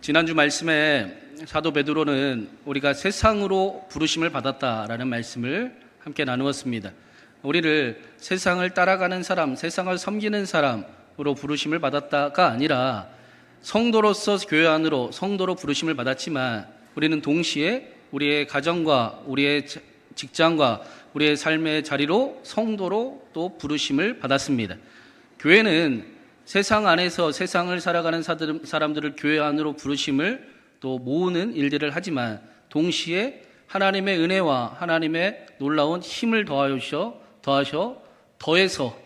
지난주 말씀에 사도 베드로는 우리가 세상으로 부르심을 받았다라는 말씀을 함께 나누었습니다. 우리를 세상을 따라가는 사람, 세상을 섬기는 사람으로 부르심을 받았다가 아니라 성도로서 교회 안으로 성도로 부르심을 받았지만 우리는 동시에 우리의 가정과 우리의 직장과 우리의 삶의 자리로 성도로 또 부르심을 받았습니다. 교회는 세상 안에서 세상을 살아가는 사람들을 교회 안으로 부르심을 또 모으는 일들을 하지만 동시에 하나님의 은혜와 하나님의 놀라운 힘을 더하셔 더하셔 더해서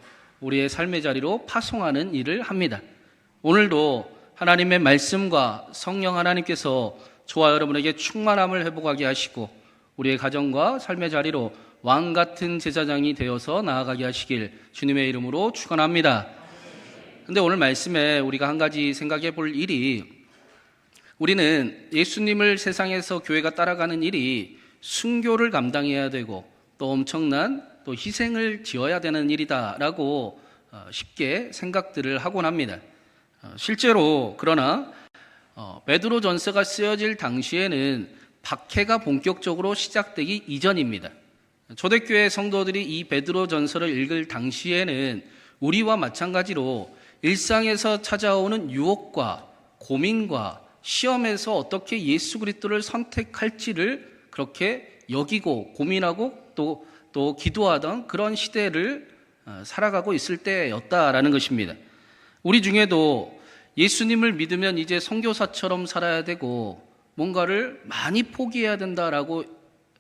우리의 삶의 자리로 파송하는 일을 합니다. 오늘도 하나님의 말씀과 성령 하나님께서 저와 여러분에게 충만함을 회복하게 하시고 우리의 가정과 삶의 자리로 왕 같은 제사장이 되어서 나아가게 하시길 주님의 이름으로 축원합니다. 근데 오늘 말씀에 우리가 한 가지 생각해 볼 일이 우리는 예수님을 세상에서 교회가 따라가는 일이 순교를 감당해야 되고 또 엄청난 또 희생을 지어야 되는 일이다라고 어, 쉽게 생각들을 하곤 합니다. 어, 실제로 그러나 어, 베드로 전서가 쓰여질 당시에는 박해가 본격적으로 시작되기 이전입니다. 초대교회 성도들이 이 베드로 전서를 읽을 당시에는 우리와 마찬가지로 일상에서 찾아오는 유혹과 고민과 시험에서 어떻게 예수 그리스도를 선택할지를 그렇게 여기고 고민하고 또, 또 기도하던 그런 시대를 어, 살아가고 있을 때였다라는 것입니다. 우리 중에도 예수님을 믿으면 이제 선교사처럼 살아야 되고 뭔가를 많이 포기해야 된다라고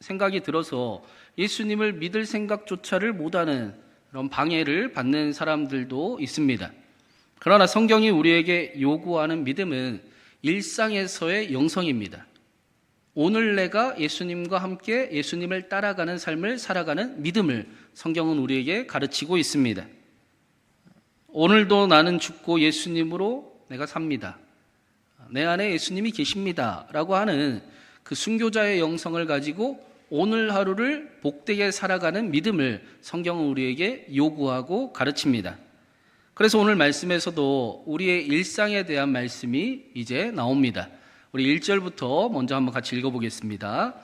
생각이 들어서 예수님을 믿을 생각조차를 못하는 그런 방해를 받는 사람들도 있습니다. 그러나 성경이 우리에게 요구하는 믿음은 일상에서의 영성입니다. 오늘 내가 예수님과 함께 예수님을 따라가는 삶을 살아가는 믿음을 성경은 우리에게 가르치고 있습니다. 오늘도 나는 죽고 예수님으로 내가 삽니다. 내 안에 예수님이 계십니다. 라고 하는 그 순교자의 영성을 가지고 오늘 하루를 복되게 살아가는 믿음을 성경은 우리에게 요구하고 가르칩니다. 그래서 오늘 말씀에서도 우리의 일상에 대한 말씀이 이제 나옵니다. 우리 1절부터 먼저 한번 같이 읽어보겠습니다.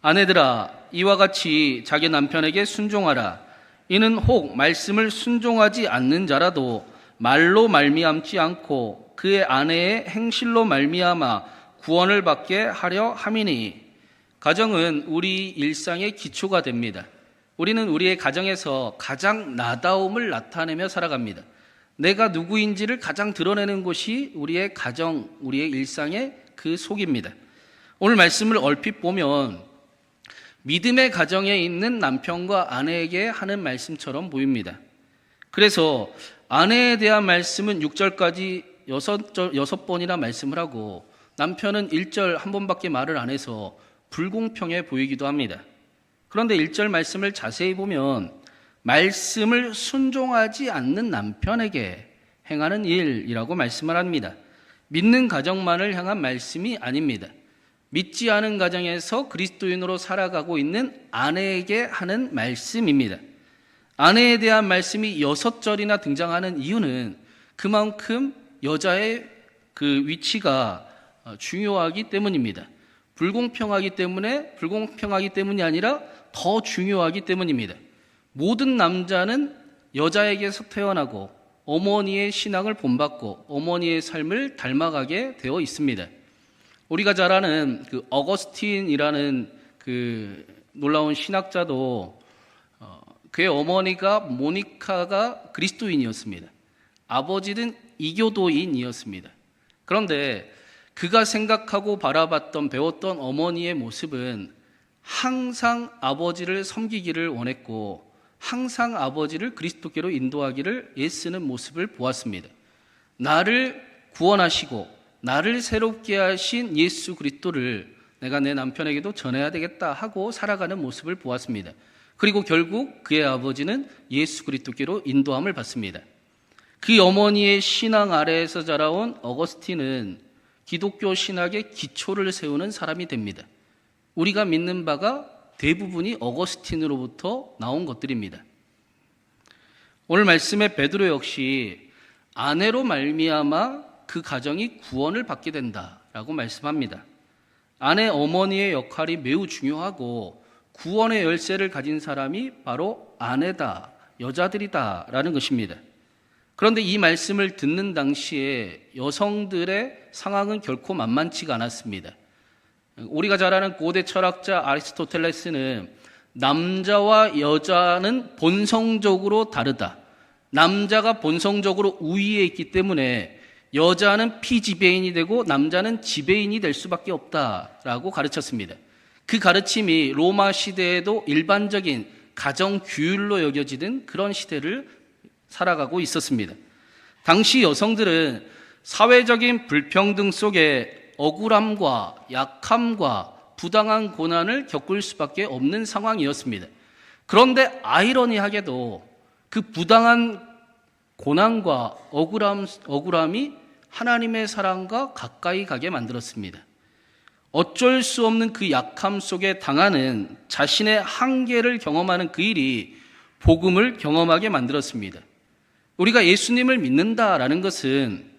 아내들아, 이와 같이 자기 남편에게 순종하라. 이는 혹 말씀을 순종하지 않는 자라도 말로 말미암지 않고 그의 아내의 행실로 말미암아 구원을 받게 하려 함이니 가정은 우리 일상의 기초가 됩니다. 우리는 우리의 가정에서 가장 나다움을 나타내며 살아갑니다. 내가 누구인지를 가장 드러내는 곳이 우리의 가정, 우리의 일상의 그 속입니다. 오늘 말씀을 얼핏 보면 믿음의 가정에 있는 남편과 아내에게 하는 말씀처럼 보입니다. 그래서 아내에 대한 말씀은 6절까지 6, 6번이나 말씀을 하고 남편은 1절 한 번밖에 말을 안 해서 불공평해 보이기도 합니다. 그런데 1절 말씀을 자세히 보면 말씀을 순종하지 않는 남편에게 행하는 일이라고 말씀을 합니다. 믿는 가정만을 향한 말씀이 아닙니다. 믿지 않은 가정에서 그리스도인으로 살아가고 있는 아내에게 하는 말씀입니다. 아내에 대한 말씀이 여섯 절이나 등장하는 이유는 그만큼 여자의 그 위치가 중요하기 때문입니다. 불공평하기 때문에 불공평하기 때문이 아니라 더 중요하기 때문입니다. 모든 남자는 여자에게서 태어나고 어머니의 신앙을 본받고 어머니의 삶을 닮아가게 되어 있습니다. 우리가 잘 아는 그 어거스틴이라는 그 놀라운 신학자도 어, 그의 어머니가 모니카가 그리스도인이었습니다. 아버지는 이교도인이었습니다. 그런데 그가 생각하고 바라봤던 배웠던 어머니의 모습은 항상 아버지를 섬기기를 원했고 항상 아버지를 그리스도께로 인도하기를 애쓰는 모습을 보았습니다. 나를 구원하시고 나를 새롭게 하신 예수 그리스도를 내가 내 남편에게도 전해야 되겠다 하고 살아가는 모습을 보았습니다. 그리고 결국 그의 아버지는 예수 그리스도께로 인도함을 받습니다. 그 어머니의 신앙 아래에서 자라온 어거스틴은 기독교 신학의 기초를 세우는 사람이 됩니다. 우리가 믿는 바가 대부분이 어거스틴으로부터 나온 것들입니다. 오늘 말씀의 베드로 역시 아내로 말미암아 그 가정이 구원을 받게 된다 라고 말씀합니다. 아내 어머니의 역할이 매우 중요하고 구원의 열쇠를 가진 사람이 바로 아내다, 여자들이다 라는 것입니다. 그런데 이 말씀을 듣는 당시에 여성들의 상황은 결코 만만치가 않았습니다. 우리가 잘 아는 고대 철학자 아리스토텔레스는 남자와 여자는 본성적으로 다르다. 남자가 본성적으로 우위에 있기 때문에 여자는 피지배인이 되고 남자는 지배인이 될 수밖에 없다라고 가르쳤습니다. 그 가르침이 로마 시대에도 일반적인 가정 규율로 여겨지는 그런 시대를 살아가고 있었습니다. 당시 여성들은 사회적인 불평등 속에 억울함과 약함과 부당한 고난을 겪을 수밖에 없는 상황이었습니다. 그런데 아이러니하게도 그 부당한 고난과 억울함, 억울함이 하나님의 사랑과 가까이 가게 만들었습니다. 어쩔 수 없는 그 약함 속에 당하는 자신의 한계를 경험하는 그 일이 복음을 경험하게 만들었습니다. 우리가 예수님을 믿는다라는 것은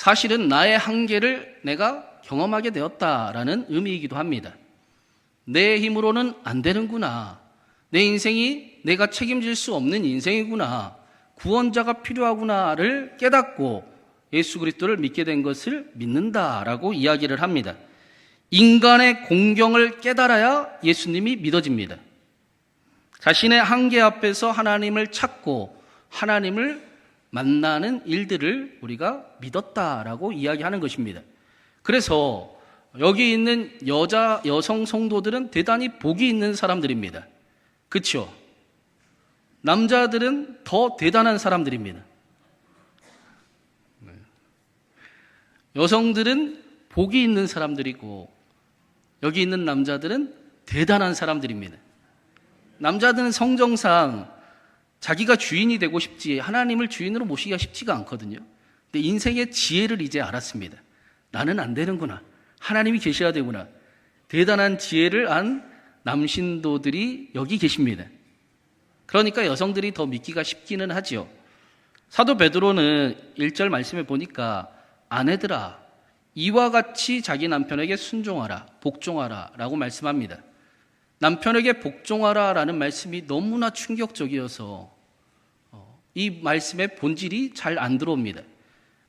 사실은 나의 한계를 내가 경험하게 되었다라는 의미이기도 합니다. 내 힘으로는 안 되는구나. 내 인생이 내가 책임질 수 없는 인생이구나. 구원자가 필요하구나를 깨닫고 예수 그리스도를 믿게 된 것을 믿는다라고 이야기를 합니다. 인간의 공경을 깨달아야 예수님이 믿어집니다. 자신의 한계 앞에서 하나님을 찾고 하나님을 만나는 일들을 우리가 믿었다라고 이야기하는 것입니다. 그래서 여기 있는 여자, 여성 성도들은 대단히 복이 있는 사람들입니다. 그렇죠? 남자들은 더 대단한 사람들입니다. 네. 여성들은 복이 있는 사람들이고 여기 있는 남자들은 대단한 사람들입니다. 남자들은 성정상 자기가 주인이 되고 싶지 하나님을 주인으로 모시기가 쉽지가 않거든요. 근데 인생의 지혜를 이제 알았습니다. 나는 안 되는구나. 하나님이 계셔야 되구나. 대단한 지혜를 안 남신도들이 여기 계십니다. 그러니까 여성들이 더 믿기가 쉽기는 하지요. 사도 베드로는 1절 말씀에 보니까 아내들아 이와 같이 자기 남편에게 순종하라 복종하라 라고 말씀합니다. 남편에게 복종하라 라는 말씀이 너무나 충격적이어서 어, 이 말씀의 본질이 잘 안 들어옵니다.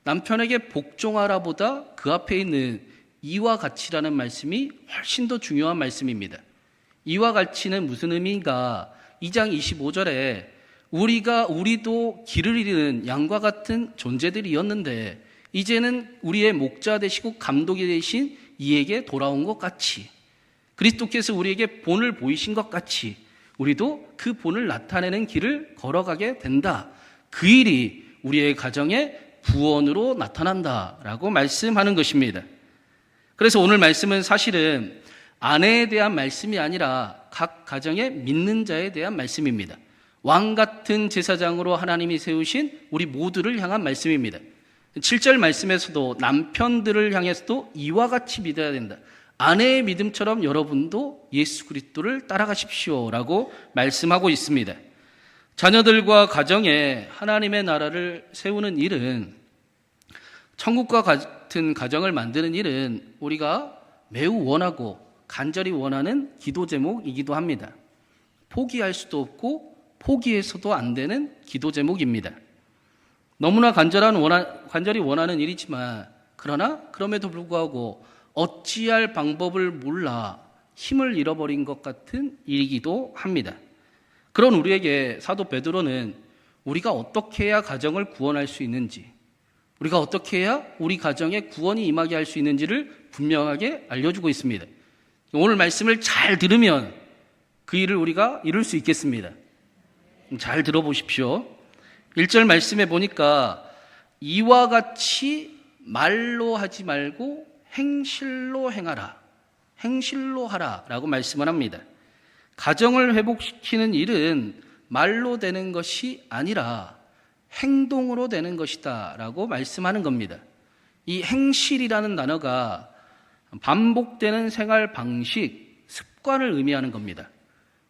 남편에게 복종하라 보다 그 앞에 있는 이와 같이라는 말씀이 훨씬 더 중요한 말씀입니다. 이와 같이는 무슨 의미인가? 2장 25절에 우리가 우리도 길을 잃는 양과 같은 존재들이었는데 이제는 우리의 목자 되시고 감독이 되신 이에게 돌아온 것 같이 그리스도께서 우리에게 본을 보이신 것 같이 우리도 그 본을 나타내는 길을 걸어가게 된다. 그 일이 우리의 가정에 구원으로 나타난다라고 말씀하는 것입니다. 그래서 오늘 말씀은 사실은 아내에 대한 말씀이 아니라 각 가정의 믿는 자에 대한 말씀입니다. 왕 같은 제사장으로 하나님이 세우신 우리 모두를 향한 말씀입니다. 7절 말씀에서도 남편들을 향해서도 이와 같이 믿어야 된다. 아내의 믿음처럼 여러분도 예수 그리스도를 따라가십시오라고 말씀하고 있습니다. 자녀들과 가정에 하나님의 나라를 세우는 일은 천국과 같은 가정을 만드는 일은 우리가 매우 원하고 간절히 원하는 기도 제목이기도 합니다. 포기할 수도 없고 포기해서도 안 되는 기도 제목입니다. 너무나 간절한 원하, 간절히 원하는 일이지만 그러나 그럼에도 불구하고 어찌할 방법을 몰라 힘을 잃어버린 것 같은 일이기도 합니다. 그런 우리에게 사도 베드로는 우리가 어떻게 해야 가정을 구원할 수 있는지, 우리가 어떻게 해야 우리 가정에 구원이 임하게 할 수 있는지를 분명하게 알려주고 있습니다. 오늘 말씀을 잘 들으면 그 일을 우리가 이룰 수 있겠습니다. 잘 들어보십시오. 1절 말씀에 보니까 이와 같이 말로 하지 말고 행실로 행하라. 행실로 하라. 라고 말씀을 합니다. 가정을 회복시키는 일은 말로 되는 것이 아니라 행동으로 되는 것이다. 라고 말씀하는 겁니다. 이 행실이라는 단어가 반복되는 생활 방식, 습관을 의미하는 겁니다.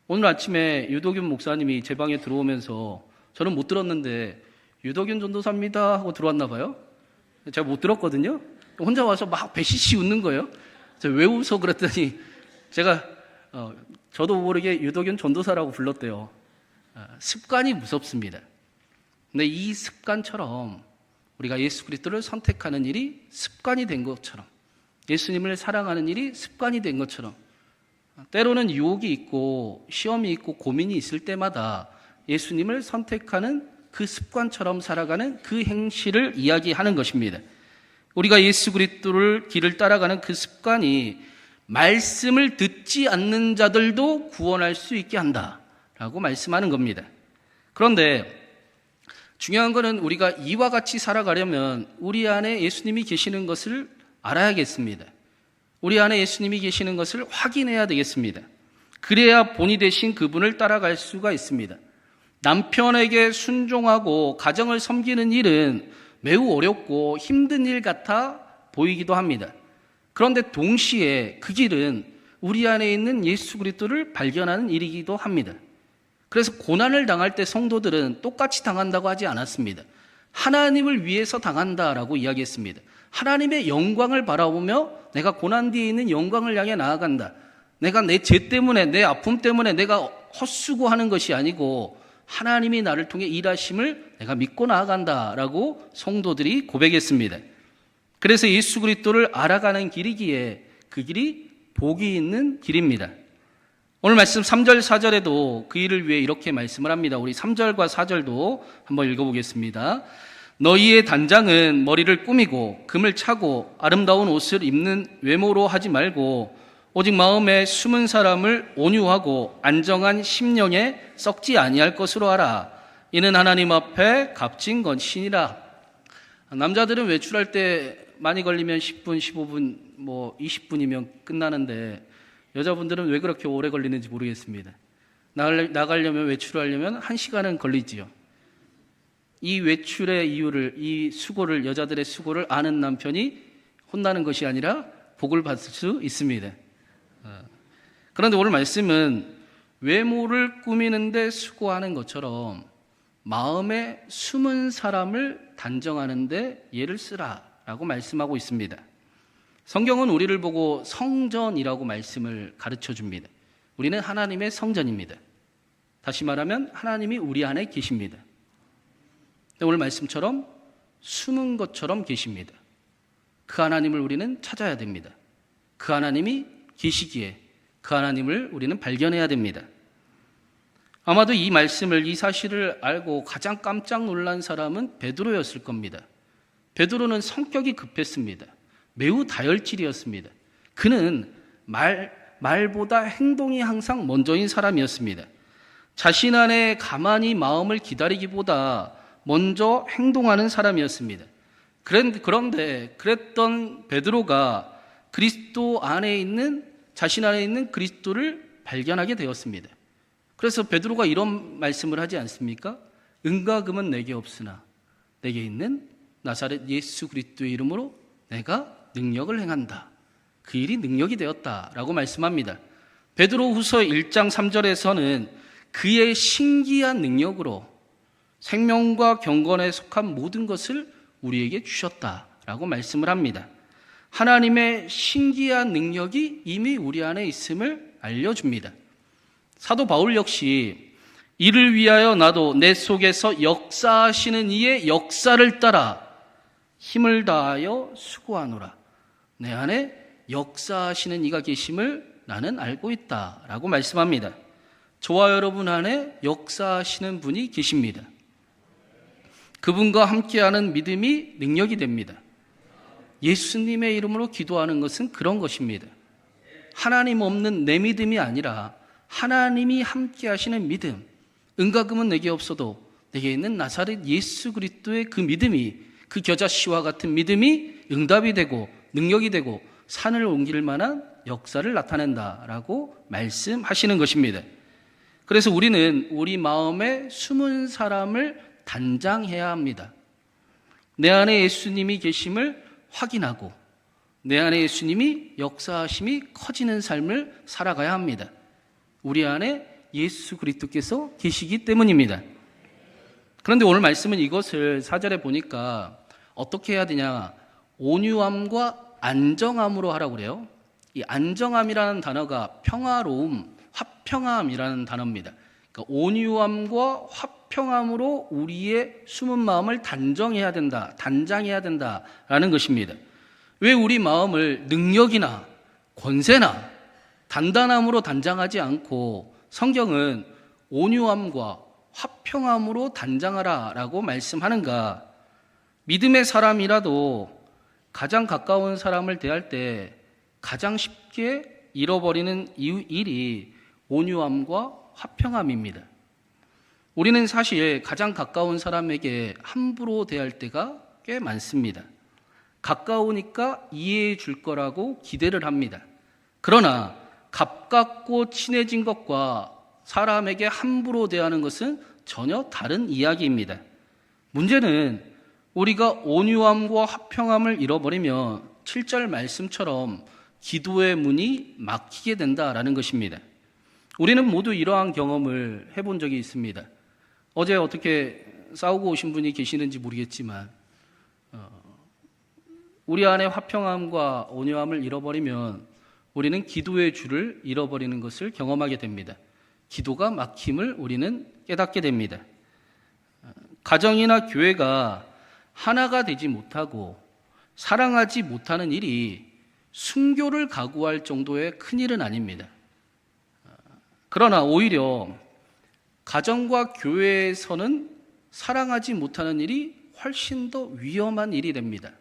오늘 아침에 유도균 목사님이 제 방에 들어오면서 저는 못 들었는데 유도균 전도사입니다 하고 들어왔나 봐요. 제가 못 들었거든요. 혼자 와서 막 배시시 웃는 거예요. 왜 웃어 그랬더니 제가 어, 저도 모르게 유도균 전도사라고 불렀대요. 아, 습관이 무섭습니다. 근데 이 습관처럼 우리가 예수 그리스도를 선택하는 일이 습관이 된 것처럼 예수님을 사랑하는 일이 습관이 된 것처럼 때로는 유혹이 있고 시험이 있고 고민이 있을 때마다 예수님을 선택하는 그 습관처럼 살아가는 그 행실을 이야기하는 것입니다. 우리가 예수 그리스도를 길을 따라가는 그 습관이 말씀을 듣지 않는 자들도 구원할 수 있게 한다라고 말씀하는 겁니다. 그런데 중요한 것은 우리가 이와 같이 살아가려면 우리 안에 예수님이 계시는 것을 알아야겠습니다. 우리 안에 예수님이 계시는 것을 확인해야 되겠습니다. 그래야 본이 되신 그분을 따라갈 수가 있습니다. 남편에게 순종하고 가정을 섬기는 일은 매우 어렵고 힘든 일 같아 보이기도 합니다. 그런데 동시에 그 길은 우리 안에 있는 예수 그리스도를 발견하는 일이기도 합니다. 그래서 고난을 당할 때 성도들은 똑같이 당한다고 하지 않았습니다. 하나님을 위해서 당한다라고 이야기했습니다. 하나님의 영광을 바라보며 내가 고난 뒤에 있는 영광을 향해 나아간다. 내가 내 죄 때문에 내 아픔 때문에 내가 헛수고하는 것이 아니고 하나님이 나를 통해 일하심을 내가 믿고 나아간다라고 성도들이 고백했습니다. 그래서 예수 그리스도를 알아가는 길이기에 그 길이 복이 있는 길입니다. 오늘 말씀 3절 4절에도 그 일을 위해 이렇게 말씀을 합니다. 우리 3절과 4절도 한번 읽어보겠습니다. 너희의 단장은 머리를 꾸미고 금을 차고 아름다운 옷을 입는 외모로 하지 말고 오직 마음에 숨은 사람을 온유하고 안정한 심령에 썩지 아니할 것으로 하라. 이는 하나님 앞에 값진 것이니라. 남자들은 외출할 때 많이 걸리면 10분, 15분, 뭐 20분이면 끝나는데 여자분들은 왜 그렇게 오래 걸리는지 모르겠습니다. 나가려면 외출을 하려면 1시간은 걸리지요. 이 외출의 이유를, 이 수고를, 여자들의 수고를 아는 남편이 혼나는 것이 아니라 복을 받을 수 있습니다. 어. 그런데 오늘 말씀은 외모를 꾸미는데 수고하는 것처럼 마음에 숨은 사람을 단정하는데 예를 쓰라라고 말씀하고 있습니다. 성경은 우리를 보고 성전이라고 말씀을 가르쳐 줍니다. 우리는 하나님의 성전입니다. 다시 말하면 하나님이 우리 안에 계십니다. 오늘 말씀처럼 숨은 것처럼 계십니다. 그 하나님을 우리는 찾아야 됩니다. 그 하나님이 계시기에 그 하나님을 우리는 발견해야 됩니다. 아마도 이 말씀을 이 사실을 알고 가장 깜짝 놀란 사람은 베드로였을 겁니다. 베드로는 성격이 급했습니다. 매우 다혈질이었습니다. 그는 말 말보다 행동이 항상 먼저인 사람이었습니다. 자신 안에 가만히 마음을 기다리기보다 먼저 행동하는 사람이었습니다. 그런데 그랬던 베드로가 그리스도 안에 있는 자신 안에 있는 그리스도를 발견하게 되었습니다. 그래서 베드로가 이런 말씀을 하지 않습니까? 은과 금은 내게 없으나 내게 있는 나사렛 예수 그리스도의 이름으로 내가 능력을 행한다. 그 일이 능력이 되었다라고 말씀합니다. 베드로 후서 1장 3절에서는 그의 신기한 능력으로 생명과 경건에 속한 모든 것을 우리에게 주셨다라고 말씀을 합니다. 하나님의 신기한 능력이 이미 우리 안에 있음을 알려줍니다. 사도 바울 역시 이를 위하여 나도 내 속에서 역사하시는 이의 역사를 따라 힘을 다하여 수고하노라. 내 안에 역사하시는 이가 계심을 나는 알고 있다. 라고 말씀합니다. 저와 여러분 안에 역사하시는 분이 계십니다. 그분과 함께하는 믿음이 능력이 됩니다. 예수님의 이름으로 기도하는 것은 그런 것입니다. 하나님 없는 내 믿음이 아니라 하나님이 함께 하시는 믿음. 은과 금은 내게 없어도 내게 있는 나사렛 예수 그리스도의 그 믿음이 그 겨자 씨와 같은 믿음이 응답이 되고 능력이 되고 산을 옮길 만한 역사를 나타낸다라고 말씀하시는 것입니다. 그래서 우리는 우리 마음에 숨은 사람을 단장해야 합니다. 내 안에 예수님이 계심을 확인하고 내 안에 예수님이 역사하심이 커지는 삶을 살아가야 합니다. 우리 안에 예수 그리스도께서 계시기 때문입니다. 그런데 오늘 말씀은 이것을 사절에 보니까 어떻게 해야 되냐? 온유함과 안정함으로 하라고 그래요. 이 안정함이라는 단어가 평화로움, 화평함이라는 단어입니다. 그러니까 온유함과 화평함 으로 우리의 숨은 마음을 단정해야 된다, 단장해야 된다라는 것입니다. 왜 우리 마음을 능력이나 권세나 단단함으로 단장하지 않고 성경은 온유함과 화평함으로 단장하라 라고 말씀하는가? 믿음의 사람이라도 가장 가까운 사람을 대할 때 가장 쉽게 잃어버리는 일이 온유함과 화평함입니다. 우리는 사실 가장 가까운 사람에게 함부로 대할 때가 꽤 많습니다. 가까우니까 이해해 줄 거라고 기대를 합니다. 그러나 가깝고 친해진 것과 사람에게 함부로 대하는 것은 전혀 다른 이야기입니다. 문제는 우리가 온유함과 화평함을 잃어버리면 7절 말씀처럼 기도의 문이 막히게 된다라는 것입니다. 우리는 모두 이러한 경험을 해본 적이 있습니다. 어제 어떻게 싸우고 오신 분이 계시는지 모르겠지만, 어, 우리 안에 화평함과 온유함을 잃어버리면 우리는 기도의 줄을 잃어버리는 것을 경험하게 됩니다. 기도가 막힘을 우리는 깨닫게 됩니다. 어, 가정이나 교회가 하나가 되지 못하고 사랑하지 못하는 일이 순교를 각오할 정도의 큰 일은 아닙니다. 그러나 오히려 가정과 교회에서는 사랑하지 못하는 일이 훨씬 더 위험한 일이 됩니다.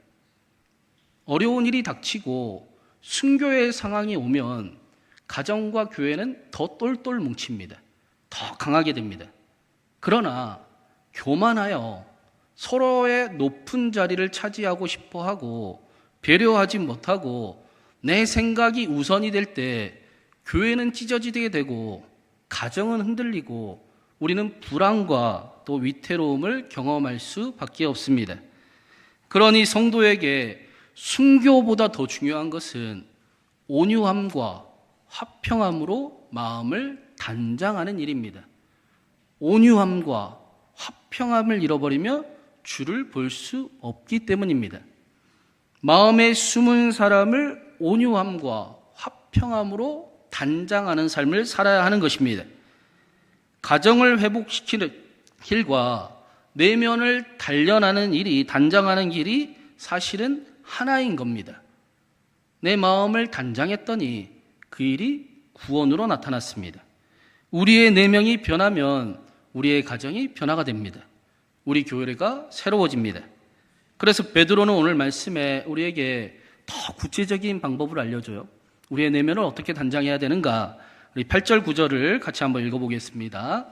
어려운 일이 닥치고 순교의 상황이 오면 가정과 교회는 더 똘똘 뭉칩니다. 더 강하게 됩니다. 그러나 교만하여 서로의 높은 자리를 차지하고 싶어 하고 배려하지 못하고 내 생각이 우선이 될 때 교회는 찢어지게 되고 가정은 흔들리고 우리는 불안과 또 위태로움을 경험할 수밖에 없습니다. 그러니 성도에게 순교보다 더 중요한 것은 온유함과 화평함으로 마음을 단장하는 일입니다. 온유함과 화평함을 잃어버리며 주를 볼 수 없기 때문입니다. 마음에 숨은 사람을 온유함과 화평함으로 단장하는 삶을 살아야 하는 것입니다. 가정을 회복시키는 길과 내면을 단련하는 일이, 단장하는 길이 사실은 하나인 겁니다. 내 마음을 단장했더니 그 일이 구원으로 나타났습니다. 우리의 내면이 변하면 우리의 가정이 변화가 됩니다. 우리 교회가 새로워집니다. 그래서 베드로는 오늘 말씀에 우리에게 더 구체적인 방법을 알려줘요. 우리의 내면을 어떻게 단장해야 되는가? 우리 8절 9절을 같이 한번 읽어보겠습니다.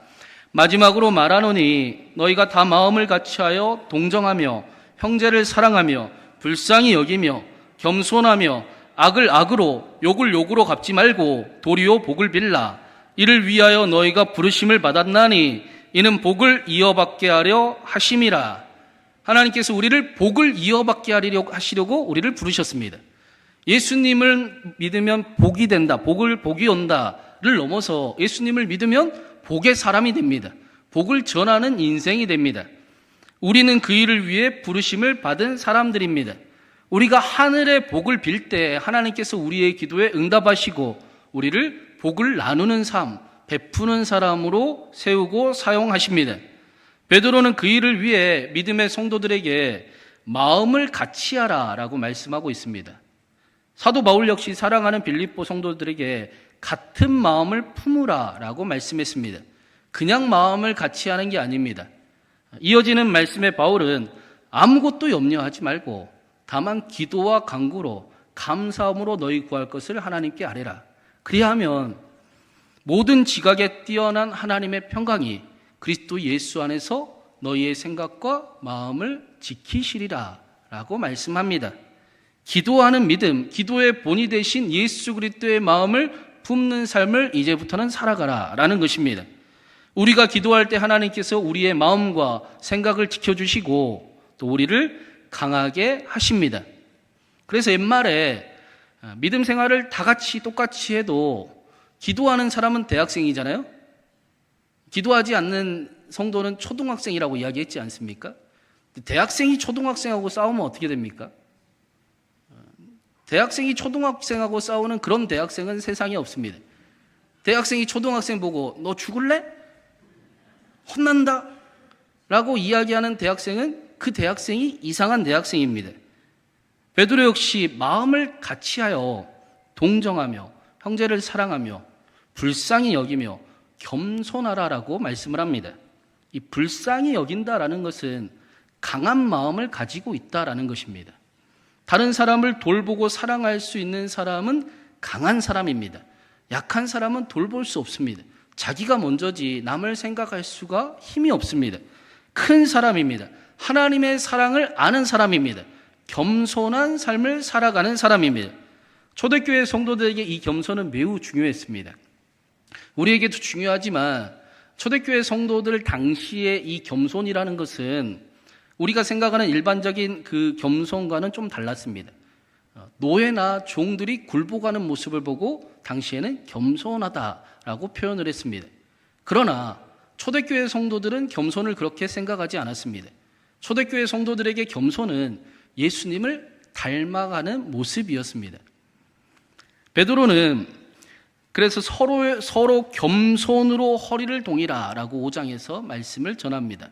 마지막으로 말하노니 너희가 다 마음을 같이하여 동정하며 형제를 사랑하며 불쌍히 여기며 겸손하며 악을 악으로 욕을 욕으로 갚지 말고 도리어 복을 빌라 이를 위하여 너희가 부르심을 받았나니 이는 복을 이어받게 하려 하심이라 하나님께서 우리를 복을 이어받게 하려고 하시려고 우리를 부르셨습니다. 예수님을 믿으면 복이 된다. 복을 복이 온다 를 넘어서 예수님을 믿으면 복의 사람이 됩니다. 복을 전하는 인생이 됩니다. 우리는 그 일을 위해 부르심을 받은 사람들입니다. 우리가 하늘의 복을 빌 때 하나님께서 우리의 기도에 응답하시고 우리를 복을 나누는 삶, 베푸는 사람으로 세우고 사용하십니다. 베드로는 그 일을 위해 믿음의 성도들에게 마음을 같이 하라라고 말씀하고 있습니다. 사도 바울 역시 사랑하는 빌립보 성도들에게 같은 마음을 품으라라고 말씀했습니다. 그냥 마음을 같이 하는 게 아닙니다. 이어지는 말씀의 바울은 아무것도 염려하지 말고 다만 기도와 간구로 감사함으로 너희 구할 것을 하나님께 아뢰라. 그리하면 모든 지각에 뛰어난 하나님의 평강이 그리스도 예수 안에서 너희의 생각과 마음을 지키시리라 라고 말씀합니다. 기도하는 믿음, 기도의 본이 되신 예수 그리스도의 마음을 품는 삶을 이제부터는 살아가라 라는 것입니다. 우리가 기도할 때 하나님께서 우리의 마음과 생각을 지켜주시고 또 우리를 강하게 하십니다. 그래서 옛말에 믿음 생활을 다 같이 똑같이 해도 기도하는 사람은 대학생이잖아요? 기도하지 않는 성도는 초등학생이라고 이야기했지 않습니까? 대학생이 초등학생하고 싸우면 어떻게 됩니까? 대학생이 초등학생하고 싸우는 그런 대학생은 세상에 없습니다. 대학생이 초등학생 보고 너 죽을래? 혼난다? 라고 이야기하는 대학생은 그 대학생이 이상한 대학생입니다. 베드로 역시 마음을 같이하여 동정하며 형제를 사랑하며 불쌍히 여기며 겸손하라라고 말씀을 합니다. 이 불쌍히 여긴다라는 것은 강한 마음을 가지고 있다라는 것입니다. 다른 사람을 돌보고 사랑할 수 있는 사람은 강한 사람입니다. 약한 사람은 돌볼 수 없습니다. 자기가 먼저지 남을 생각할 수가 힘이 없습니다. 큰 사람입니다. 하나님의 사랑을 아는 사람입니다. 겸손한 삶을 살아가는 사람입니다. 초대교회 성도들에게 이 겸손은 매우 중요했습니다. 우리에게도 중요하지만 초대교회 성도들 당시에 이 겸손이라는 것은 우리가 생각하는 일반적인 그 겸손과는 좀 달랐습니다. 어, 노예나 종들이 굴복하는 모습을 보고 당시에는 겸손하다라고 표현을 했습니다. 그러나 초대교회 성도들은 겸손을 그렇게 생각하지 않았습니다. 초대교회 성도들에게 겸손은 예수님을 닮아가는 모습이었습니다. 베드로는 그래서 서로 서로 겸손으로 허리를 동이라라고 5장에서 말씀을 전합니다.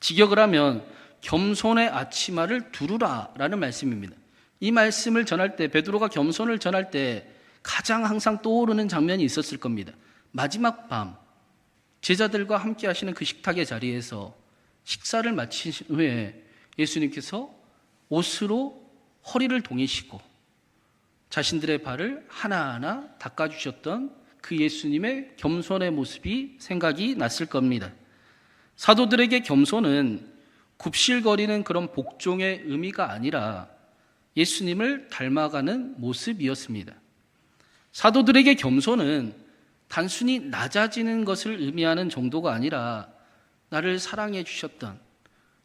직역을 하면 겸손의 아치마를 두르라라는 말씀입니다. 이 말씀을 전할 때 베드로가 겸손을 전할 때 가장 항상 떠오르는 장면이 있었을 겁니다. 마지막 밤 제자들과 함께 하시는 그 식탁의 자리에서 식사를 마친 후에 예수님께서 옷으로 허리를 동이시고 자신들의 발을 하나하나 닦아주셨던 그 예수님의 겸손의 모습이 생각이 났을 겁니다. 사도들에게 겸손은 굽실거리는 그런 복종의 의미가 아니라 예수님을 닮아가는 모습이었습니다. 사도들에게 겸손은 단순히 낮아지는 것을 의미하는 정도가 아니라 나를 사랑해 주셨던,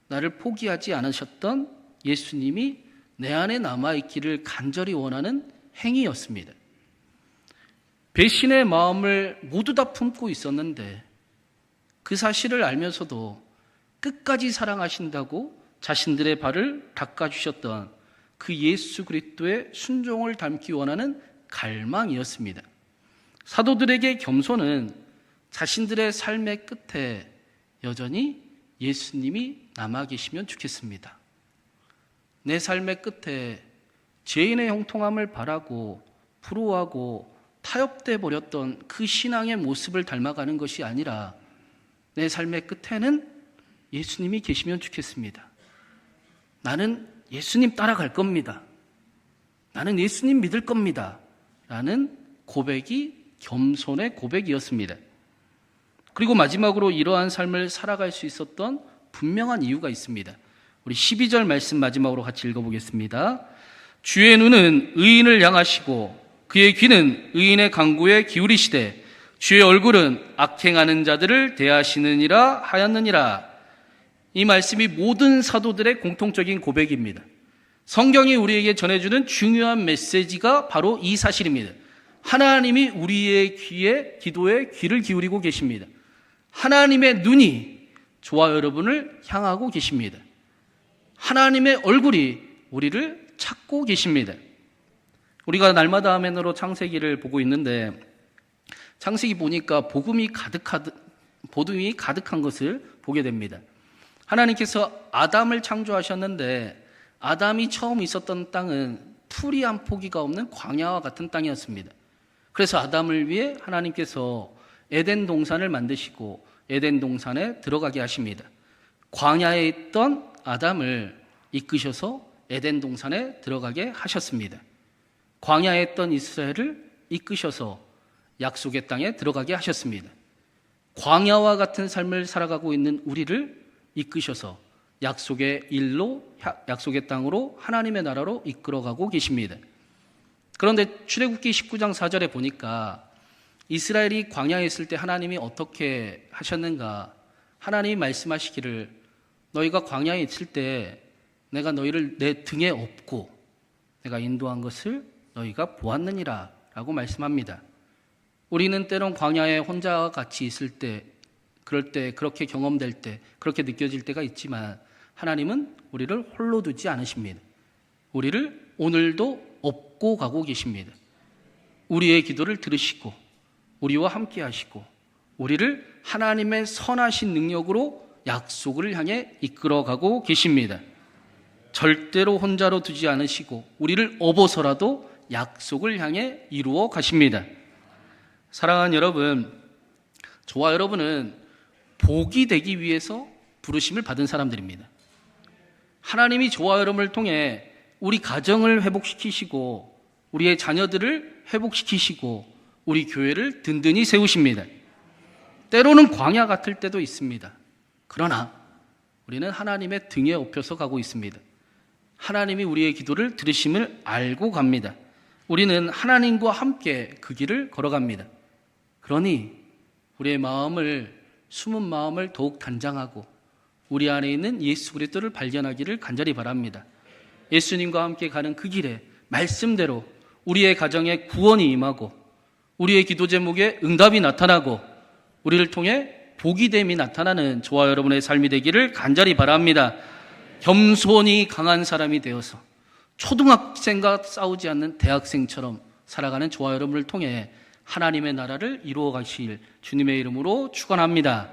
나를 포기하지 않으셨던 예수님이 내 안에 남아있기를 간절히 원하는 행위였습니다. 배신의 마음을 모두 다 품고 있었는데 그 사실을 알면서도 끝까지 사랑하신다고 자신들의 발을 닦아주셨던 그 예수 그리스도의 순종을 닮기 원하는 갈망이었습니다. 사도들에게 겸손은 자신들의 삶의 끝에 여전히 예수님이 남아 계시면 좋겠습니다. 내 삶의 끝에 죄인의 형통함을 바라고 부러워하고 타협돼 버렸던 그 신앙의 모습을 닮아가는 것이 아니라 내 삶의 끝에는 예수님이 계시면 좋겠습니다. 나는 예수님 따라갈 겁니다. 나는 예수님 믿을 겁니다. 라는 고백이 겸손의 고백이었습니다. 그리고 마지막으로 이러한 삶을 살아갈 수 있었던 분명한 이유가 있습니다. 우리 12절 말씀 마지막으로 같이 읽어보겠습니다. 주의 눈은 의인을 향하시고 그의 귀는 의인의 강구에 기울이시되 주의 얼굴은 악행하는 자들을 대하시느니라 하였느니라. 이 말씀이 모든 사도들의 공통적인 고백입니다. 성경이 우리에게 전해주는 중요한 메시지가 바로 이 사실입니다. 하나님이 우리의 귀에, 기도에 귀를 기울이고 계십니다. 하나님의 눈이 저와 여러분을 향하고 계십니다. 하나님의 얼굴이 우리를 찾고 계십니다. 우리가 날마다 화면으로 창세기를 보고 있는데 창세기 보니까 복음이 가득한 복음이 가득한 것을 보게 됩니다. 하나님께서 아담을 창조하셨는데 아담이 처음 있었던 땅은 풀이 한 포기가 없는 광야와 같은 땅이었습니다. 그래서 아담을 위해 하나님께서 에덴 동산을 만드시고 에덴 동산에 들어가게 하십니다. 광야에 있던 아담을 이끄셔서 에덴 동산에 들어가게 하셨습니다. 광야에 있던 이스라엘을 이끄셔서 약속의 땅에 들어가게 하셨습니다. 광야와 같은 삶을 살아가고 있는 우리를 이끄셔서 약속의 일로 약속의 땅으로 하나님의 나라로 이끌어가고 계십니다. 그런데 출애굽기 19장 4절에 보니까 이스라엘이 광야에 있을 때 하나님이 어떻게 하셨는가? 하나님이 말씀하시기를 너희가 광야에 있을 때 내가 너희를 내 등에 업고 내가 인도한 것을 너희가 보았느니라 라고 말씀합니다. 우리는 때론 광야에 혼자 같이 있을 때 그럴 때 그렇게 경험될 때 그렇게 느껴질 때가 있지만 하나님은 우리를 홀로 두지 않으십니다. 우리를 오늘도 업고 가고 계십니다. 우리의 기도를 들으시고 우리와 함께 하시고 우리를 하나님의 선하신 능력으로 약속을 향해 이끌어 가고 계십니다. 절대로 혼자로 두지 않으시고 우리를 업어서라도 약속을 향해 이루어 가십니다. 사랑하는 여러분, 저와 여러분은 복이 되기 위해서 부르심을 받은 사람들입니다. 하나님이 저와 여러분을 통해 우리 가정을 회복시키시고 우리의 자녀들을 회복시키시고 우리 교회를 든든히 세우십니다. 때로는 광야 같을 때도 있습니다. 그러나 우리는 하나님의 등에 업혀서 가고 있습니다. 하나님이 우리의 기도를 들으심을 알고 갑니다. 우리는 하나님과 함께 그 길을 걸어갑니다. 그러니 우리의 마음을 숨은 마음을 더욱 단장하고 우리 안에 있는 예수 그리스도를 발견하기를 간절히 바랍니다. 예수님과 함께 가는 그 길에 말씀대로 우리의 가정에 구원이 임하고 우리의 기도 제목에 응답이 나타나고 우리를 통해 복이 됨이 나타나는 저와 여러분의 삶이 되기를 간절히 바랍니다. 겸손이 강한 사람이 되어서 초등학생과 싸우지 않는 대학생처럼 살아가는 저와 여러분을 통해 하나님의 나라를 이루어 가실 주님의 이름으로 축원합니다.